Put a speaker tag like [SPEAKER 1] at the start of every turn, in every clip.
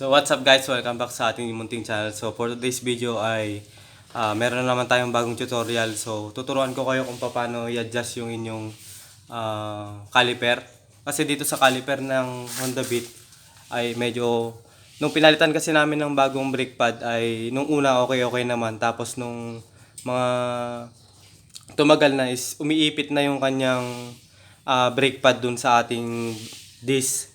[SPEAKER 1] So what's up guys, welcome back sa ating munting channel. So for today's video ay ah, meron na naman tayong bagong tutorial. So tuturuan ko kayo kung paano i-adjust yung inyong ah, caliper. Kasi dito sa caliper ng Honda Beat ay medyo nung pinalitan kasi namin ng bagong brake pad ay nung una okay okay naman tapos nung mga tumagal na is umiipit na yung kanyang ah, brake pad dun sa ating disc.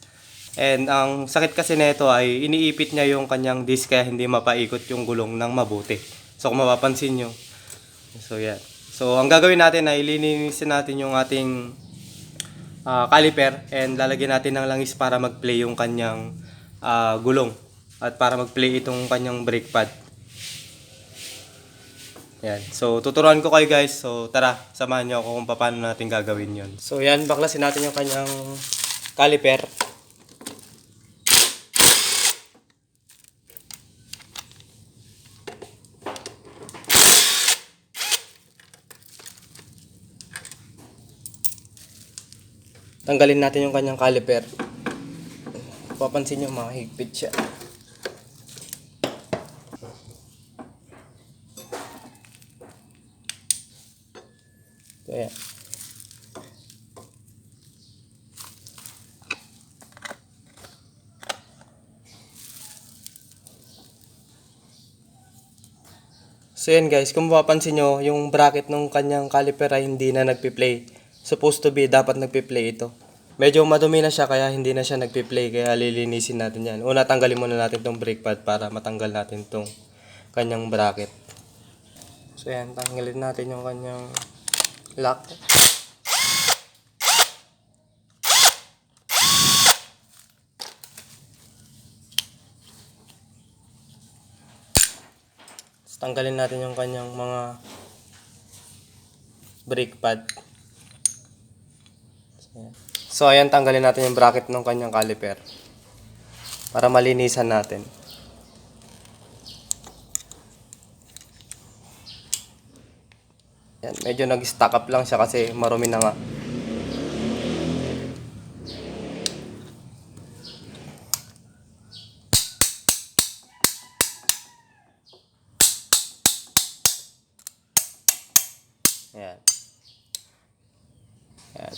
[SPEAKER 1] And ang sakit kasi nito ay iniipit niya yung kanyang disc kaya hindi mapaikot yung gulong ng mabuti. So kung mapapansin nyo. So yan. So ang gagawin natin ay lilinisin natin yung ating ah, caliper and lalagyan natin ng langis para mag-play yung kanyang ah, gulong at para mag-play itong kanyang brake pad. Yan. So, tuturuan ko kayo guys. So, tara, samahan niyo ako kung paano natin gagawin yon. So, yan. Baklasin natin yung kanyang caliper. Tanggalin natin yung kanyang caliper. Papansin nyo, mahigpit siya. Yan. So yan guys, kung mapapansin nyo, yung bracket ng kanyang caliper ay hindi na nagpi-play. Supposed to be, dapat nagpi-play ito. Medyo madumi na siya kaya hindi na siya nagpi-play kaya lilinisin natin yan. Una tanggalin muna natin tong brake pad para matanggal natin tong kanyang bracket. So yan, tanggalin natin yung kanyang lock. Tanggalin natin yung kanyang mga brake pad. So, ayan. Ayan, tanggalin natin yung bracket ng kanyang caliper. Para malinisan natin. Yan, medyo nag-stack up lang siya kasi marumi na nga.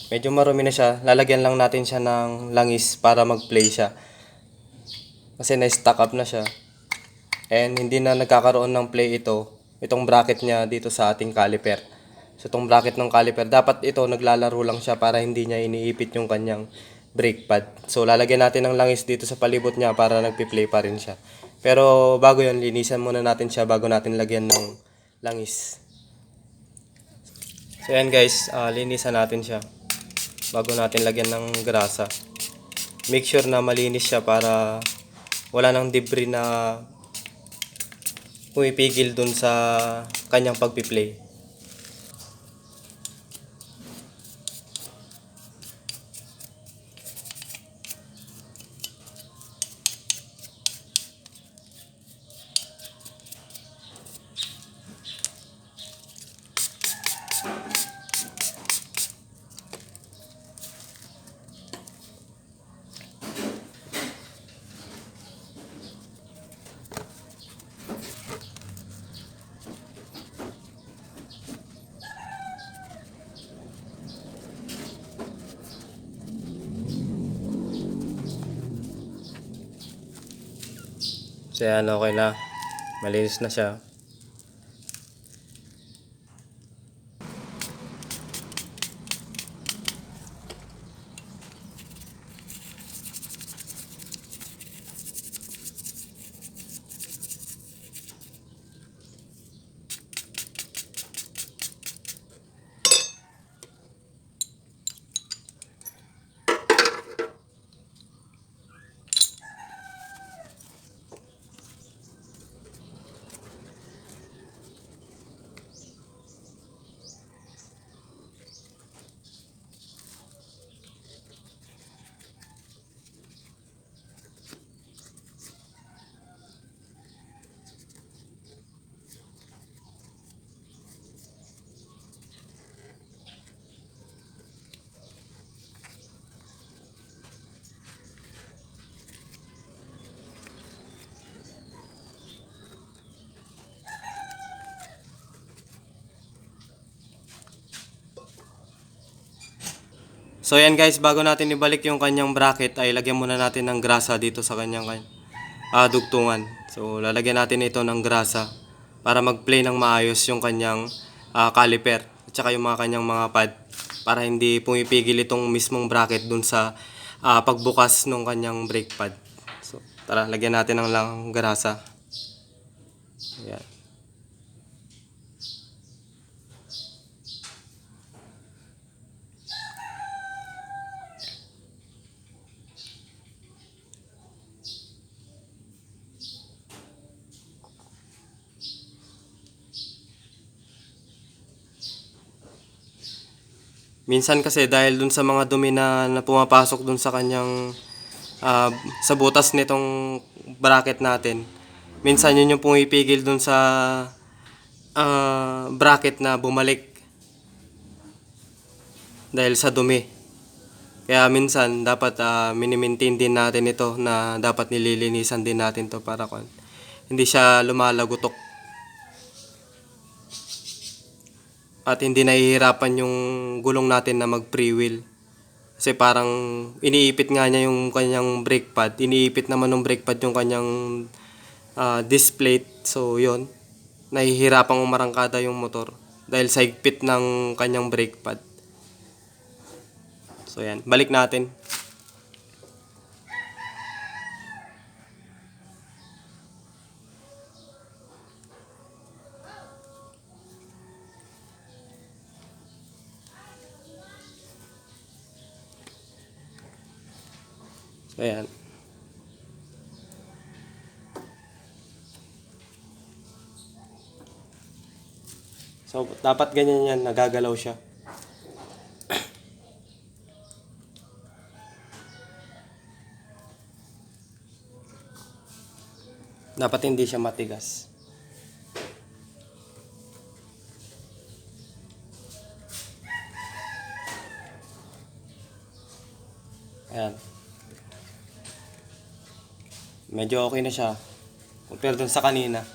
[SPEAKER 1] Medyo marumi na siya. Lalagyan lang natin siya ng langis para mag-play siya. Kasi na-stack up na siya. And hindi na nagkakaroon ng play ito. Itong bracket niya dito sa ating caliper. So itong bracket ng caliper, dapat ito naglalaro lang siya para hindi niya iniipit yung kanyang brake pad. So lalagyan natin ng langis dito sa palibot niya para nagpi-play pa rin siya. Pero bago yon linisan muna natin siya bago natin lagyan ng langis. So yan guys, ah, linisan natin siya bago natin lagyan ng grasa. Make sure na malinis siya para wala nang debris na pumipigil dun sa kanyang pagpi-play. So yan, okay na. Malinis na siya. So yan guys, bago natin ibalik yung kanyang bracket ay lagyan muna natin ng grasa dito sa kanyang kan- ah, dugtungan. So lalagyan natin ito ng grasa para mag-play ng maayos yung kanyang ah, caliper at saka yung mga kanyang mga pad para hindi pumipigil itong mismong bracket dun sa ah, pagbukas ng kanyang brake pad. So tara, lagyan natin ng lang grasa. Ayan. Minsan kasi dahil dun sa mga dumi na, na pumapasok dun sa kanyang ah, sa butas nitong bracket natin. Minsan yun yung pumipigil dun sa ah, bracket na bumalik dahil sa dumi. Kaya minsan dapat uh, minimaintain din natin ito na dapat nililinisan din natin to para kon hindi siya lumalagutok. At hindi nahihirapan yung gulong natin na mag-freewheel. Kasi parang iniipit nga niya yung kanyang brake pad. Iniipit naman ng brake pad yung kanyang ah, disc plate. So, yon Nahihirapang umarangkada yung motor. Dahil sa higpit ng kanyang brake pad. So, yan. Balik natin. Ayan. So, dapat ganyan yan, nagagalaw siya. Dapat hindi siya matigas. Ayan. Medyo okay na siya. Compare dun sa kanina.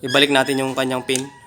[SPEAKER 1] Ibalik natin yung kanyang pin.